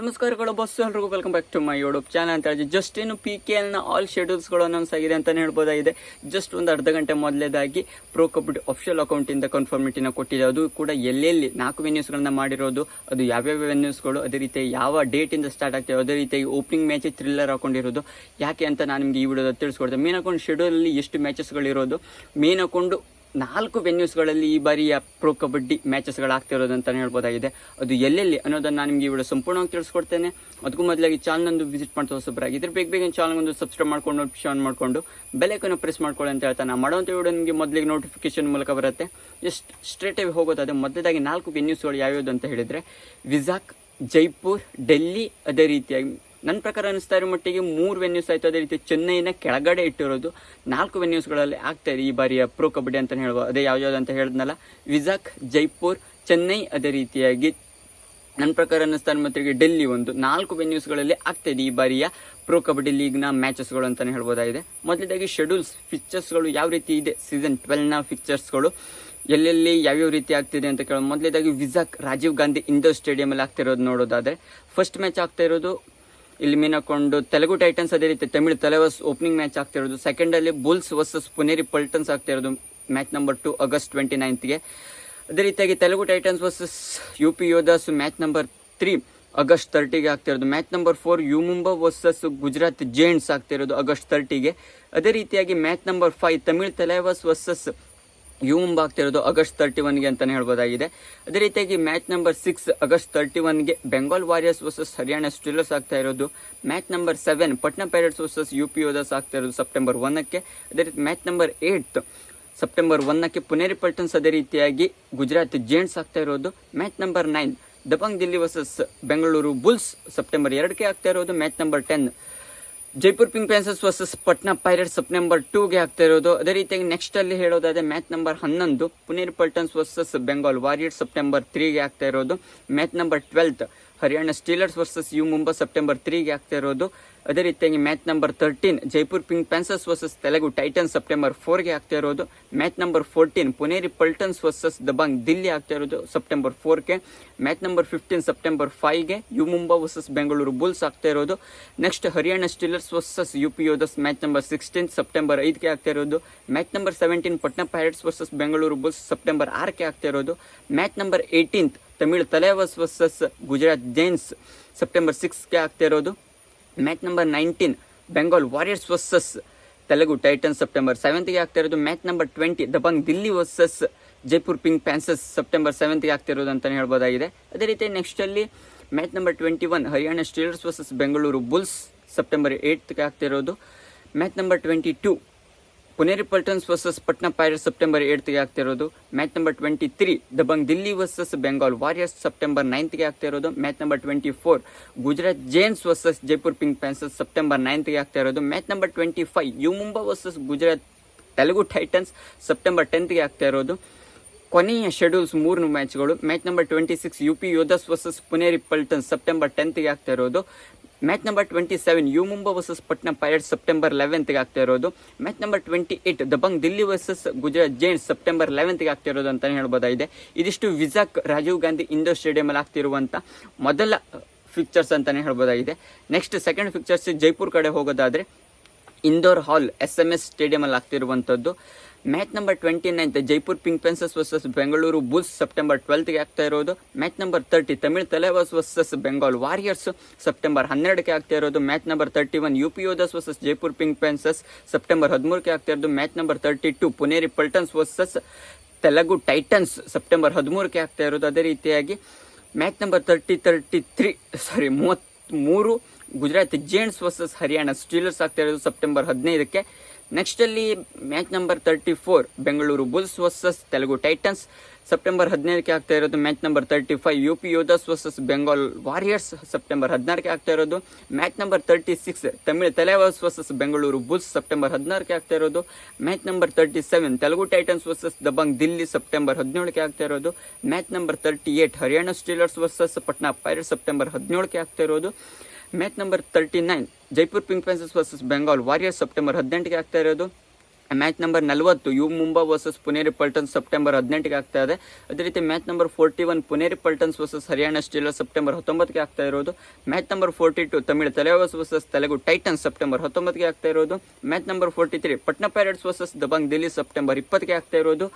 ನಮಸ್ಕಾರಗಳು ಬಸ್ ಎಲ್ರಿಗೂ. Welcome back to my YouTube channel ಅಂತ ಹೇಳಿ ಜಸ್ಟ್ ಏನು ಪಿ ಕೆ ಎಲ್ನ ಆಲ್ ಶೆಡ್ಯೂಲ್ಸ್ಗಳು ಅನೌನ್ಸ್ ಆಗಿದೆ ಅಂತಲೇ ಹೇಳ್ಬೋದಾಗಿದೆ ಜಸ್ಟ್ ಒಂದು ಅರ್ಧ ಗಂಟೆ ಮೊದಲೇದಾಗಿ ಪ್ರೋ ಕಬಡ್ಡಿ ಅಫಿಷಿಯಲ್ ಅಕೌಂಟಿಂದ ಕನ್ಫರ್ಮಿಟಿನ ಕೊಟ್ಟಿದೆ. ಅದು ಕೂಡ ಎಲ್ಲೆಲ್ಲಿ ನಾಲ್ಕು ವೆನ್ಯೂಸ್ಗಳನ್ನ ಮಾಡಿರೋದು, ಅದು ಯಾವ್ಯಾವ ವೆನ್ಯೂಸ್ಗಳು ಅದೇ ರೀತಿ ಯಾವ ಡೇಟಿಂದ ಸ್ಟಾರ್ಟ್ ಆಗ್ತದೆ, ಅದೇ ರೀತಿ ಓಪನಿಂಗ್ ಮ್ಯಾಚ್ ಥ್ರಿಲ್ಲರ್ ಹಾಕೊಂಡಿರೋದು ಯಾಕೆ ಅಂತ ನಾನು ನಿಮಗೆ ಈ ವಿಡಿಯೋದಲ್ಲಿ ತಿಳಿಸ್ಕೊಡ್ತೇನೆ. ಮೇನ್ ಅಕೌಂಟ್ ಶೆಡ್ಯೂಲಲ್ಲಿ ಎಷ್ಟು ಮ್ಯಾಚಸ್ಗಳಿರೋದು ಮೇನ್ ಅಕೌಂಟ್ ನಾಲ್ಕು ವೆನ್ಯೂಸ್ಗಳಲ್ಲಿ ಈ ಬಾರಿಯ ಪ್ರೋ ಕಬಡ್ಡಿ ಮ್ಯಾಚಸ್ಗಳು ಆಗ್ತಿರೋದು ಅಂತಲೇ ಹೇಳ್ಬೋದಾಗಿದೆ. ಅದು ಎಲ್ಲೆಲ್ಲಿ ಅನ್ನೋದನ್ನು ನಾನು ನಿಮಗೆ ವಿಡಿಯೋ ಸಂಪೂರ್ಣವಾಗಿ ತಿಳಿಸ್ಕೊಡ್ತೇನೆ. ಅದಕ್ಕೂ ಮೊದಲಾಗಿ ಚಾನಲ್ ವಿಸಿಟ್ ಮಾಡ್ತಾ ಹೊಸಬ್ರಾಗಿದ್ರೆ ಬೇಗ ಬೇಗ ಚಾನಲ್ ಒಂದು ಸಬ್ಸ್ಕ್ರೈಬ್ ಮಾಡ್ಕೊಂಡು ನೋಟಿಫಿಕೇಶನ್ ಮಾಡಿಕೊಂಡು ಬೆಲೆಕನ್ನು ಪ್ರೆಸ್ ಮಾಡ್ಕೊಳ್ಳಿ ಅಂತ ಹೇಳ್ತಾ ನಾನು ಅಂತ ವಿಡಿಯೋ ನಿಮಗೆ ಮೊದಲಿಗೆ ನೋಟಿಫಿಕೇಶನ್ ಮೂಲಕ ಬರುತ್ತೆ. ಜಸ್ಟ್ ಸ್ಟ್ರೇಟ್ ಆಗಿ ಅದೇ ಮೊದಲಾಗಿ ನಾಲ್ಕು ವೆನ್ಯೂಸ್ಗಳು ಯಾವ್ಯಾವುದು ಅಂತ ಹೇಳಿದರೆ, ವಿಜಾಕ್, ಜೈಪುರ್, ಡೆಲ್ಲಿ, ಅದೇ ರೀತಿಯಾಗಿ ನನ್ನ ಪ್ರಕಾರ ಅನಿಸ್ತಾ ಇರೋ ಮಟ್ಟಿಗೆ ಮೂರು ವೆನ್ಯೂಸ್ ಆಯಿತು. ಅದೇ ರೀತಿ ಚೆನ್ನೈನ ಕೆಳಗಡೆ ಇಟ್ಟಿರೋದು. ನಾಲ್ಕು ವೆನ್ಯೂಸ್ಗಳಲ್ಲಿ ಆಗ್ತಾ ಇದೆ ಈ ಬಾರಿಯ ಪ್ರೋ ಕಬಡ್ಡಿ ಅಂತ ಹೇಳ್ಬೋದು. ಅದೇ ಯಾವ್ಯಾವ್ದು ಅಂತ ಹೇಳಿದ್ನಲ್ಲ? ವಿಜಾಕ್, ಜೈಪುರ್, ಚೆನ್ನೈ ಅದೇ ರೀತಿಯಾಗಿ. ನನ್ನ ಪ್ರಕಾರ ಅನ್ನಿಸ್ತಾ ಮಟ್ಟಿಗೆ ಡೆಲ್ಲಿ ಒಂದು. ನಾಲ್ಕು ವೆನ್ಯೂಸ್ಗಳಲ್ಲಿ ಆಗ್ತಾ ಇದೆ ಈ ಬಾರಿಯ ಪ್ರೋ ಕಬಡ್ಡಿ ಲೀಗ್ನ ಮ್ಯಾಚಸ್ಗಳು ಅಂತಲೇ ಹೇಳ್ಬೋದಾಗಿದೆ. ಮೊದಲದಾಗಿ ಶೆಡ್ಯೂಲ್ಸ್ ಫಿಕ್ಚರ್ಸ್ಗಳು ಯಾವ ರೀತಿ ಇದೆ? ಸೀಸನ್ ಟ್ವೆಲ್ನ ಫಿಕ್ಚರ್ಸ್ಗಳು ಎಲ್ಲೆಲ್ಲಿ ಯಾವ್ಯಾವ ರೀತಿ ಆಗ್ತಿದೆ ಅಂತ ಕೇಳೋದು ಮೊದಲೇದಾಗಿ ವಿಜಾಕ್, ರಾಜೀವ್ ಗಾಂಧಿ ಇಂಡೋರ್ ಸ್ಟೇಡಿಯಂ ಆಗ್ತಿರೋದು ನೋಡೋದಾದ್ರೆ. ಫಸ್ಟ್ ಮ್ಯಾಚ್ ಆಗ್ತಾ ಇರೋದು ಇಲ್ಲಿ ತೆಲುಗು ಟೈಟನ್ಸ್ ಅದೇ ರೀತಿ, ತಮಿಳು ತಲೆವಸ್ ಓಪನಿಂಗ್ ಮ್ಯಾಚ್ ಆಗ್ತಿರೋದು ಸೆಕೆಂಡ್ ಅಲ್ಲಿ ಬುಲ್ಸ್ ವರ್ಸಸ್ ಪುನೇರಿ ಪಲ್ಟನ್ಸ್ ಆಗ್ತಿರೋದು match number two August twenty ನೈನ್ತ್ಗೆ ಅದೇ ರೀತಿಯಾಗಿ Telugu Titans versus U P Yoddhas match number three August ತರ್ಟಿಗೆ ಆಗ್ತಿರೋದು match number four U Mumba versus Gujarat Giants ಆಗ್ತಿರೋದು ಆಗಸ್ಟ್ ತರ್ಟಿಗೆ ಅದೇ ರೀತಿಯಾಗಿ match number five Tamil Thalaivas versus U Mumba ಆಗ್ತಿರೋದು August thirty ಒನ್ಗೆ ಅಂತಲೇ ಹೇಳ್ಬೋದಾಗಿದೆ. ಅದೇ ರೀತಿಯಾಗಿ match number six August thirty ಒನ್ಗೆ Bengal Warriors versus Haryana Steelers ಆಗ್ತಾ ಇರೋದು. Match number seven Patna Pirates versus U P Yoddhas ಆಗ್ತಾ ಇರೋದು ಸೆಪ್ಟೆಂಬರ್ ಒನ್ನಕ್ಕೆ ಅದೇ ರೀತಿ ಮ್ಯಾಚ್ ನಂಬರ್ ಏಯ್ಟ್ ಸೆಪ್ಟೆಂಬರ್ ಒನ್ನಕ್ಕೆ ಪುನೇರಿ ಪಲ್ಟನ್ಸ್ ಅದೇ ರೀತಿಯಾಗಿ ಗುಜರಾತ್ ಜೇಂಟ್ಸ್ ಆಗ್ತಾ ಇರೋದು. Match number nine Dabang Dilli versus Bengaluru Bulls September ಎರಡಕ್ಕೆ ಆಗ್ತಾ ಇರೋದು. Match number ten Jaipur Pink Panthers versus Patna Pirates September ಟೂಗೆ ಆಗ್ತಾ ಇರೋದು. ಅದೇ ರೀತಿಯಾಗಿ ನೆಕ್ಸ್ಟ್ ಅಲ್ಲಿ ಹೇಳೋದಾದ್ರೆ ಮ್ಯಾಚ್ ನಂಬರ್ ಹನ್ನೊಂದು, Puneri Paltans versus Bengal warriors September ತ್ರೀಗೆ ಆಗ್ತಾ ಇರೋದು. Match number twelfth Haryana steelers versus U Mumbai September ತ್ರೀಗೆ ಆಗ್ತಾ ಇರೋದು. ಅದೇ ರೀತಿಯಾಗಿ match number thirteen Jaipur pink panthers versus Telugu titans September ಫೋರ್ಗೆ ಆಗ್ತಾ ಇರೋದು. Match number fourteen Puneri Paltans versus Dabang Dilli ಆಗ್ತಾ ಇರೋದು ಸೆಪ್ಟೆಂಬರ್ ಫೋರ್ಗೆ match number fifteen September ಫೈವ್ಗೆ U Mumbai versus Bengaluru bulls ಆಗ್ತಾ ಇರೋದು. Next Haryana steelers versus U P Yoddhas match number sixteen September ಐದಕ್ಕೆ ಆಗ್ತಾ ಇರೋದು. Match number seventeen Patna pirates versus Bengaluru bulls September ಆರಕ್ಕೆ ಆಗ್ತಾ ಇರೋದು. Match number eighteenth Tamil Thalaivas versus Gujarat giants September ಸಿಕ್ಸ್ಗೆ ಆಗ್ತಾ ಇರೋದು. Match number nineteen, Bengal warriors versus Telugu titans September ಸೆವೆಂತ್ಗೆ ಆಗ್ತಾ ಇರೋದು. Match number twenty Dabang Dilli versus Jaipur pink panthers September ಸೆವೆಂತ್ಗೆ ಆಗ್ತಿರೋದು ಅಂತಲೇ ಹೇಳ್ಬೋದಾಗಿದೆ. ಅದೇ ರೀತಿ ನೆಕ್ಸ್ಟಲ್ಲಿ match number twenty one, Haryana steelers versus Bengaluru bulls September ಏಯ್ತ್ಗೆ ಆಗ್ತಿರೋದು match number twenty two Puneri Paltans versus Patna pirates September ಏಟ್ಗೆ ಆಗ್ತಿರೋದು. Match number twenty three Dabang Dilli versus Bengal warriors September ನೈನ್ತ್ಗೆ ಆಗ್ತಿರೋದು. Match number twenty four Gujarat giants versus Jaipur pink panthers September ನೈನ್ತ್ಗೆ ಆಗ್ತಾ ಇರೋದು match number twenty five U Mumba versus Gujarat Telugu titans September ಟೆಂತ್ಗೆ ಆಗ್ತಾ ಇರೋದು ಕೊನೆಯ schedules ಮೂರು ಮ್ಯಾಚ್ಗಳು match number twenty six U P Yoddhas versus Puneri Paltans September ಟೆಂತ್ಗೆ ಆಗ್ತಾ ಇರೋದು match number twenty seven U Mumba versus Patna pirates September ಲೆವೆಂತ್ಗೆ ಆಗ್ತಾ ಇರೋದು. Match number twenty eight Dabang Dilli versus Gujarat giants September ಲೆವೆಂತ್ಗೆ ಆಗ್ತಾ ಇರೋದು ಅಂತಲೇ ಹೇಳ್ಬೋದಾಗಿದೆ. ಇದಿಷ್ಟು Vizag Rajiv Gandhi indoor ಸ್ಟೇಡಿಯಮಲ್ಲಿ ಆಗ್ತಿರುವಂಥ ಮೊದಲ ಫಿಕ್ಚರ್ಸ್ ಅಂತಲೇ ಹೇಳ್ಬೋದಾಗಿದೆ. ನೆಕ್ಸ್ಟ್ ಸೆಕೆಂಡ್ ಫಿಕ್ಚರ್ಸ್ ಜೈಪುರ್ ಕಡೆ ಹೋಗೋದಾದರೆ indoor hall S M S ಸ್ಟೇಡಿಯಮಲ್ಲಿ ಆಗ್ತಿರುವಂಥದ್ದು match number twenty ninth Jaipur Pink Panthers versus Bengaluru Bulls September ಟ್ವೆಲ್ತ್ಗೆ ಆಗ್ತಾ ಇರೋದು. Match number thirty Tamil Thalaivas versus Bengal warriors September ಹನ್ನೆರಡಕ್ಕೆ ಆಗ್ತಾ ಇರೋದು. Match number thirty one U P Yoddhas versus Jaipur pink panthers September ಹದಿಮೂರಕ್ಕೆ ಆಗ್ತಾ ಇರೋದು. Match number thirty two Puneri Paltans versus Telugu titans September ಹದಿಮೂರಕ್ಕೆ ಆಗ್ತಾ ಇರೋದು. ಅದೇ ರೀತಿಯಾಗಿ match number thirty thirty three sorry ಮೂವತ್ತ್ಮೂರು Gujarat Giants versus Haryana Steelers ಆಗ್ತಾ ಇರೋದು. September ಹದಿನೈದಕ್ಕೆ. ನೆಕ್ಸ್ಟ್ ಅಲ್ಲಿ match number thirty four Bengaluru Bulls versus Telugu Titans September ಹದಿನೈದಕ್ಕೆ ಆಗ್ತಾ ಇರೋದು match number thirty five U P Yoddhas versus Bengal Warriors September ಹದಿನಾರಕ್ಕೆ ಆಗ್ತಾ ಇರೋದು match number thirty six Tamil Thalaivas versus Bengaluru Bulls September ಹದಿನಾರಕ್ಕೆ ಆಗ್ತಾ ಇರೋದು match number thirty seven Telugu Titans versus Dabang Delhi September ಹದಿನೇಳಕ್ಕೆ ಆಗ್ತಾ ಇರೋದು match number thirty eight Haryana Steelers versus Patna Pirates September ಹದಿನೇಳಕ್ಕೆ ಆಗ್ತಾ ಇರೋದು match number thirty nine Jaipur Pink Panthers versus Bengal Warriors September ಹದಿನೆಂಟಿಗೆ ಆಗ್ತಾ ಇರೋದು. Match number ನಲವತ್ತು U Mumba versus Puneri Paltans September ಹದಿನೆಂಟಿಗೆ ಆಗ್ತಾ ಇದೆ. ಅದೇ ರೀತಿ match number forty one Puneri Paltans versus Haryana Steelers September ಹತ್ತೊಂಬತ್ತಿಗೆ ಆಗ್ತಾ ಇರೋದು. Match number forty two Tamil Thalaivas versus Telugu Titans September ಹತ್ತೊಂಬತ್ತಿಗೆ ಆಗ್ತಾ ಇರೋದು. Match number forty three Patna Pirates versus Dabang Dilli September ಇಪ್ಪತ್ತಿಗೆ ಆಗ್ತಾ ಇರೋದು.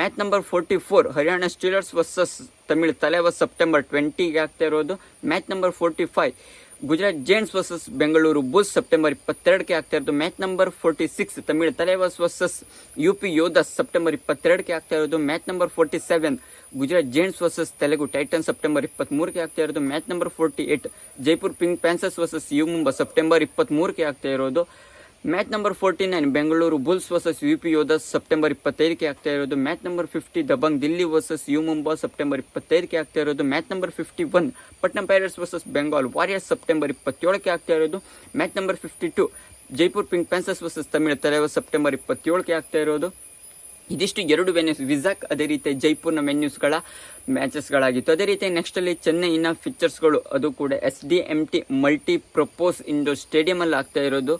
Match number forty four Haryana Steelers versus Tamil Thalaivas September ಟ್ವೆಂಟಿಗೆ ಆಗ್ತಾ ಇರೋದು. Match number forty five Gujarat Giants versus Bengaluru Bulls September ಇಪ್ಪತ್ತೆರಡಕ್ಕೆ ಆಗ್ತಾ ಇರೋದು. Match number forty six Tamil Thalaivas versus U P Yoddhas September ಇಪ್ಪತ್ತೆರಡಕ್ಕೆ ಆಗ್ತಾ ಇರೋದು. Match number forty seven Gujarat Giants versus Telugu Titan September ಇಪ್ಪತ್ತ್ಮೂರಕ್ಕೆ ಆಗ್ತಾ ಇರೋದು. Match number forty eight Jaipur Pink Panthers versus U Mumba September ಇಪ್ಪತ್ತ್ಮೂರಕ್ಕೆ ಆಗ್ತಾ ಇರೋದು. Match number forty nine Bengaluru Bulls versus U P Yoddhas September ಇಪ್ಪತ್ತೈದಕ್ಕೆ ಆಗ್ತಾ ಇರೋದು. Match number fifty Dabang Dilli versus U Mumba September ಇಪ್ಪತ್ತೈದಕ್ಕೆ ಆಗ್ತಾ ಇರೋದು. Match number fifty one Patna Pirates versus Bengal Warriors September ಇಪ್ಪತ್ತೇಳಕ್ಕೆ ಆಗ್ತಾ ಇರೋದು. Match number fifty two Jaipur Pink Panthers versus Tamil Thalaiva September ಇಪ್ಪತ್ತೇಳಕ್ಕೆ ಆಗ್ತಾ ಇರೋದು. ಇದಿಷ್ಟು ಎರಡು ವೆನ್ಯೂಸ್ ವಿಸಾಕ್ ಅದೇ ರೀತಿ ಜೈಪುರ್ನ ವೆನ್ಯೂಸ್ಗಳ ಮ್ಯಾಚಸ್ಗಳಾಗಿತ್ತು ಅದೇ ರೀತಿ ನೆಕ್ಸ್ಟಲ್ಲಿ ಚೆನ್ನೈನ ಫಿಕ್ಚರ್ಸ್ಗಳು ಅದು ಕೂಡ S D M T multi purpose indoor ಸ್ಟೇಡಿಯಮಲ್ಲಿ ಆಗ್ತಾ ಇರೋದು.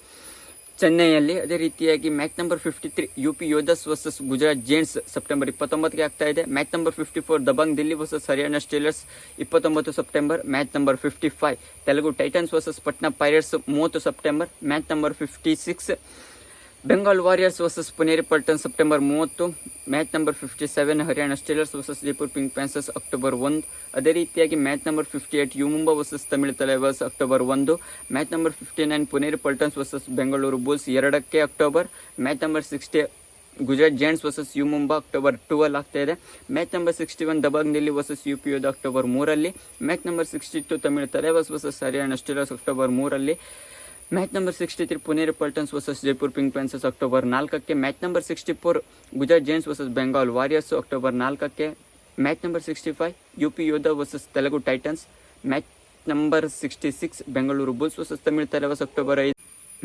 ಚೆನ್ನೈಯಲ್ಲಿ ಅದೇ ರೀತಿಯಾಗಿ match number fifty three U P Yoddhas versus Gujarat Giants September ಇಪ್ಪತ್ತೊಂಬತ್ತಕ್ಕೆ ಆಗ್ತಾ ಇದೆ. Match number fifty four Dabang Dilli versus Haryana Steelers ಇಪ್ಪತ್ತೊಂಬತ್ತು September match number fifty five Telugu Titans versus Patna Pirates ಮೂವತ್ತು September match number fifty six Bengal Warriors versus Puneri Paltan September ಮೂವತ್ತು. Match number fifty seven Haryana Steelers versus Jaipur Pink Panthers October ಒಂದು. ಅದೇ ರೀತಿಯಾಗಿ match number fifty eight U Mumba versus Tamil Thalaivas October ಒಂದು. Match number fifty nine Puneri Paltans versus Bengaluru Bulls ಎರಡಕ್ಕೆ October match number sixty Gujarat Giants versus U Mumba October ಟೂವಲ್ಲಿ ಆಗ್ತಾ ಇದೆ. Match number sixty one ದಬಾಗ್ನಲ್ಲಿ versus U P Yoddha October ಮೂರಲ್ಲಿ match number sixty two Tamil Thalaivas versus Haryana Steelers October ಮೂರಲ್ಲಿ match number sixty three Puneri Paltans versus Jaipur Pink Panthers October ನಾಲ್ಕಕ್ಕೆ. Match number sixty four Gujarat Giants versus Bengal Warriors October ನಾಲ್ಕಕ್ಕೆ. Match number sixty five U P Yoddha versus Telugu Titans. Match number sixty six Bengaluru Bulls versus Tamil Thalaivas October ಐದು.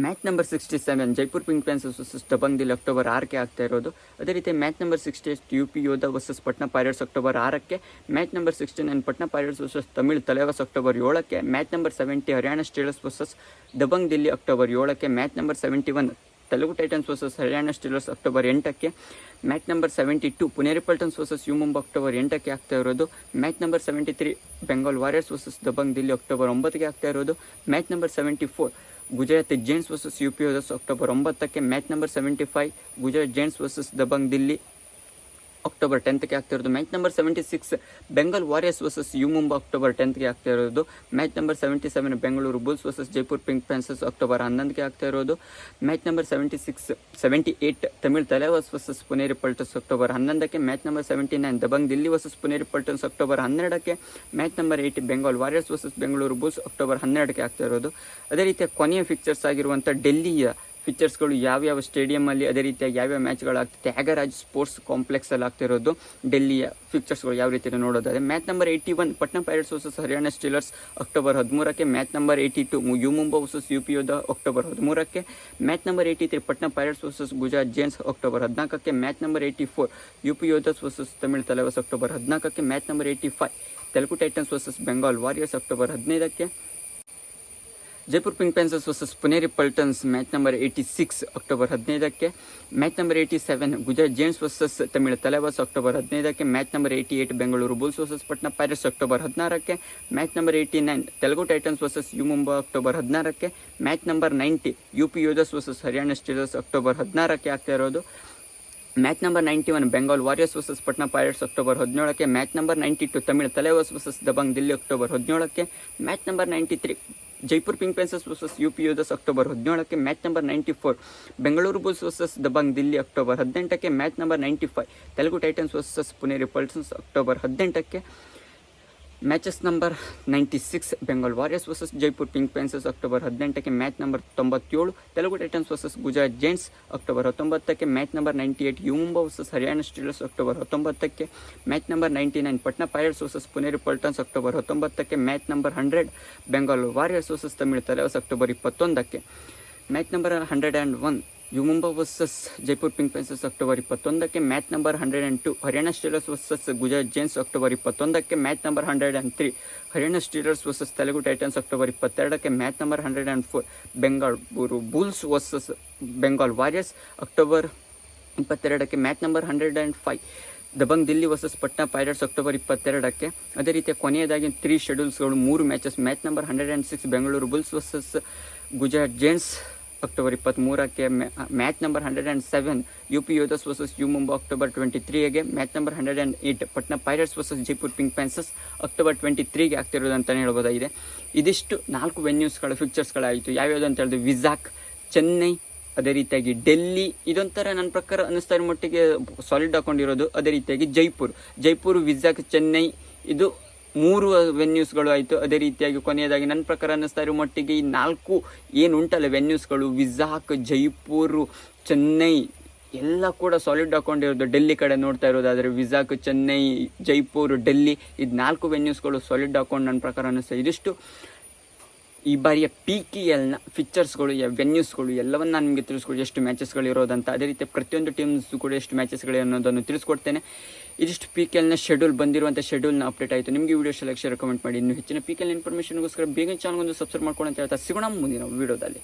Match number sixty seven, Jaipur Pink Panthers versus Dabang Delhi October ಆರಕ್ಕೆ ಆಗ್ತಾ ಇರೋದು. ಅದೇ ರೀತಿ match number sixty eight U P Yoddha versus Patna Pirates October ಆರಕ್ಕೆ, match number sixty nine Patna pirates versus Tamil Thalaivas October ಏಳಕ್ಕೆ, match number seventy Haryana steelers versus Dabang Delhi October ಏಳಕ್ಕೆ, match number seventy one Telugu titans versus Haryana steelers October ಎಂಟಕ್ಕೆ, match number seventy two Puneri Paltans versus U Mumba October ಎಂಟಕ್ಕೆ ಆಗ್ತಾ ಇರೋದು. Match number seventy three Bengal warriors versus Dabang Delhi October ಒಂಬತ್ತಕ್ಕೆ ಆಗ್ತಾ ಇರೋದು. Match number seventy four Gujarat giants versus U P versus October ಒಂಬತ್ತಕ್ಕೆ match number seventy five Gujarat giants versus Dabang Delhi October ಟೆಂತ್ಗೆ ಆಗ್ತಾ ಇರೋದು match number seventy six Bengal warriors versus U Mumba October ಟೆಂತ್ಗೆ ಆಗ್ತಾ ಇರೋದು. Match number seventy seven Bengaluru bulls versus Jaipur pink panthers October ಹನ್ನೊಂದಕ್ಕೆ ಆಗ್ತಾ ಇರೋದು. Match number seventy six seventy eight Tamil Thalaivas versus Puneri Paltans October ಹನ್ನೊಂದಕ್ಕೆ. Match number seventy nine Dabang Delhi versus Puneri Paltans October ಹನ್ನೆರಡಕ್ಕೆ. Match number eighty Bengal warriors versus Bengaluru bulls October ಹನ್ನೆರಡಕ್ಕೆ ಆಗ್ತಾ ಇರೋದು. ಅದೇ ರೀತಿಯ ಕೊನೆಯ fixtures ಆಗಿರುವಂಥ ಡೆಲ್ಲಿಯ ಫಿಕ್ಚರ್ಸ್ಗಳು ಯಾವ್ಯಾವ ಸ್ಟೇಡಿಯಮಲ್ಲಿ ಅದೇ ರೀತಿಯಾಗಿ ಯಾವ್ಯಾವ ಮ್ಯಾಚ್ಗಳಾಗ್ತದೆ ತ್ಯಾಗರಾಜ್ ಸ್ಪೋರ್ಟ್ಸ್ ಕಾಂಪ್ಲೆಕ್ಸಲ್ಲಿ ಆಗ್ತಿರೋದು ಡೆಲ್ಲಿಯ ಪಿಕ್ಚರ್ಸ್ಗಳು ಯಾವ ರೀತಿ ನೋಡೋದಾದ್ರೆ match number eighty one Patna pirates versus Haryana steelers October ಹದಿಮೂರಕ್ಕೆ match number eighty two U Mumbai versus U P Yoddha October ಹದಿಮೂರಕ್ಕೆ match number eighty three Patna pirates versus Gujarat giants October ಹದಿನಾಲ್ಕಕ್ಕೆ match number eighty four U P Yoddhas versus Tamil Thalaivas October ಹದಿನಾಲ್ಕಕ್ಕೆ match number eighty five Telugu titans versus Bengal warriors October ಹದಿನೈದಕ್ಕೆ Jaipur pink panthers versus Puneri Paltans match number eighty six October ಹದಿನೈದಕ್ಕೆ. Match number eighty seven Gujarat giants versus Tamil Thalaivas October ಹದಿನೈದಕ್ಕೆ. Match number eighty eight Bengaluru bulls versus Patna pirates October ಹದಿನಾರಕ್ಕೆ. Match number eighty nine Telugu titans versus U Mumbai October ಹದಿನಾರಕ್ಕೆ. Match number ninety U P Yoddhas versus Haryana steelers October ಹದಿನಾರಕ್ಕೆ ಆಗ್ತಾ ಇರೋದು. Match number ninety one Bengal warriors versus Patna pirates October ಹದಿನೇಳಕ್ಕೆ. Match number ninety two Tamil Thalaivas versus Dabang Delhi October ಹದಿನೇಳಕ್ಕೆ. Match number ninety three Jaipur pink panthers versus U P Yoddhas October ಹದಿನೇಳಕ್ಕೆ match number ninety four Bengaluru bulls versus Dabang Delhi October ಹದಿನೆಂಟಕ್ಕೆ match number ninety five Telugu titans versus Puneri Paltans October ಹದಿನೆಂಟಕ್ಕೆ matches number ninety six Bengal warriors versus Jaipur pink panthers October ಹದಿನೆಂಟಕ್ಕೆ match number ತೊಂಬತ್ತೇಳು Telugu titans versus Gujarat giants October ಹತ್ತೊಂಬತ್ತಕ್ಕೆ match number ninety eight U Mumbai versus Haryana steelers October ಹತ್ತೊಂಬತ್ತಕ್ಕೆ match number ninety nine Patna pirates versus Puneri Paltans October ಹತ್ತೊಂಬತ್ತಕ್ಕೆ match number hundred Bengal warriors versus Tamil Thalaivas October ಇಪ್ಪತ್ತೊಂದಕ್ಕೆ match number hundred and one U Mumbai versus Jaipur pink panthers October ಇಪ್ಪತ್ತೊಂದಕ್ಕೆ match number hundred and two Haryana steelers versus Gujarat giants October ಇಪ್ಪತ್ತೊಂದಕ್ಕೆ match number hundred and three Haryana steelers versus Telugu titans October ಇಪ್ಪತ್ತೆರಡಕ್ಕೆ match number hundred and four Bengaluru bulls versus Bengal warriors October ಇಪ್ಪತ್ತೆರಡಕ್ಕೆ match number hundred and five Dabang Delhi versus Patna pirates October ಇಪ್ಪತ್ತೆರಡಕ್ಕೆ ಅದೇ ರೀತಿ ಕೊನೆಯದಾಗಿ three ಶೆಡ್ಯೂಲ್ಸ್ಗಳು ಮೂರು matches match number hundred and six Bengaluru bulls versus Gujarat giants October ಇಪ್ಪತ್ತ್ಮೂರಕ್ಕೆ match number hundred and seven U P Yoddhas versus U Mumba October twenty ತ್ರೀಗೆ match number hundred and eight Patna pirates versus Jaipur pink panthers October twenty ತ್ರೀಗೆ ಆಗ್ತಿರೋದು ಅಂತಲೇ ಹೇಳ್ಬೋದಾಗಿದೆ. ಇದಿಷ್ಟು ನಾಲ್ಕು ವೆನ್ಯೂಸ್ಗಳು ಫಿಕ್ಚರ್ಸ್ಗಳಾಯಿತು ಯಾವ್ಯಾವುದು ಅಂತ ಹೇಳಿದ್ರೆ ವಿಜಾಕ್ ಚೆನ್ನೈ, ಅದೇ ರೀತಿಯಾಗಿ ಡೆಲ್ಲಿ, ಇದೊಂಥರ ನನ್ನ ಪ್ರಕಾರ ಅನ್ನಿಸ್ತಾ ಮಟ್ಟಿಗೆ ಸಾಲಿಡ್ ಹಾಕೊಂಡಿರೋದು ಅದೇ ರೀತಿಯಾಗಿ ಜೈಪುರ್. ಜೈಪುರ್ ವಿಜಾಕ್ ಚೆನ್ನೈ, ಇದು ಮೂರು ವೆನ್ಯೂಸ್ಗಳು ಆಯಿತು. ಅದೇ ರೀತಿಯಾಗಿ ಕೊನೆಯದಾಗಿ ನನ್ನ ಪ್ರಕಾರ ಅನ್ನಿಸ್ತಾ ಇರೋ ಮಟ್ಟಿಗೆ ಈ ನಾಲ್ಕು ಏನು ಉಂಟಲ್ಲ ವೆನ್ಯೂಸ್ಗಳು ವಿಜಾಕ್ ಜೈಪುರ್, ಚೆನ್ನೈ ಎಲ್ಲ ಕೂಡ ಸಾಲಿಡ್ ಹಾಕೊಂಡಿರೋದು. ಡೆಲ್ಲಿ ಕಡೆ ನೋಡ್ತಾ ಇರೋದಾದರೆ ವಿಜಾಕ್ ಚೆನ್ನೈ, ಜೈಪುರ್, ಡೆಲ್ಲಿ ಇದು ನಾಲ್ಕು ವೆನ್ಯೂಸ್ಗಳು ಸಾಲಿಡ್ ಹಾಕೊಂಡು ನನ್ನ ಪ್ರಕಾರ ಅನ್ನಿಸ್ತಾ ಇದಿಷ್ಟು ಈ ಬಾರಿಯ ಪಿ ಕೆ ಎಲ್ನ ಫಿಕ್ಚರ್ಸ್ಗಳು ವೆನ್ಯೂಸ್ಗಳು ಎಲ್ಲವನ್ನು ನಾನು ನಿಮಗೆ ತಿಳಿಸ್ಕೊಡಿ. ಎಷ್ಟು ಮ್ಯಾಚಸ್ಗಳು ಇರೋದಂತ ಅದೇ ರೀತಿ ಪ್ರತಿಯೊಂದು ಟೀಮ್ಸ್ ಕೂಡ ಎಷ್ಟು ಮ್ಯಾಚಸ್ಗಳು ಅನ್ನೋದನ್ನು ತಿಳಿಸ್ಕೊಡ್ತೇನೆ. ಇದಿಷ್ಟು ಪಿ ಕೆ ಎಲ್ನ ಶೆಡ್ಯೂಲ್ ಬಂದಿರುವಂಥ ಶೆಡ್ಯೂಲ್ನ ಅಪ್ಡೇಟ್ ಆಯಿತು. ನಿಮಗೆ ವಿಡಿಯೋ ಸೆಲೆಕ್ಷನ್ ರೆಕಮೆಂಡ್ ಮಾಡಿ. ಇನ್ನು ಹೆಚ್ಚಿನ ಪಿ ಕೆ ಎಲ್ ಇನ್ಫಾರ್ಮೇಷನ್ಗೋಸ್ಕರ ಬೇಗ ಚಾನಲ್ಗೊಂದು ಸಬ್ಸ್ಕ್ರೈಬ್ ಮಾಡ್ಕೊಂಡು ಅಂತ ಹೇಳ್ತಾ ಸಿಗೋಣ ಮುಂದಿನ ವಿಡಿಯೋದಲ್ಲಿ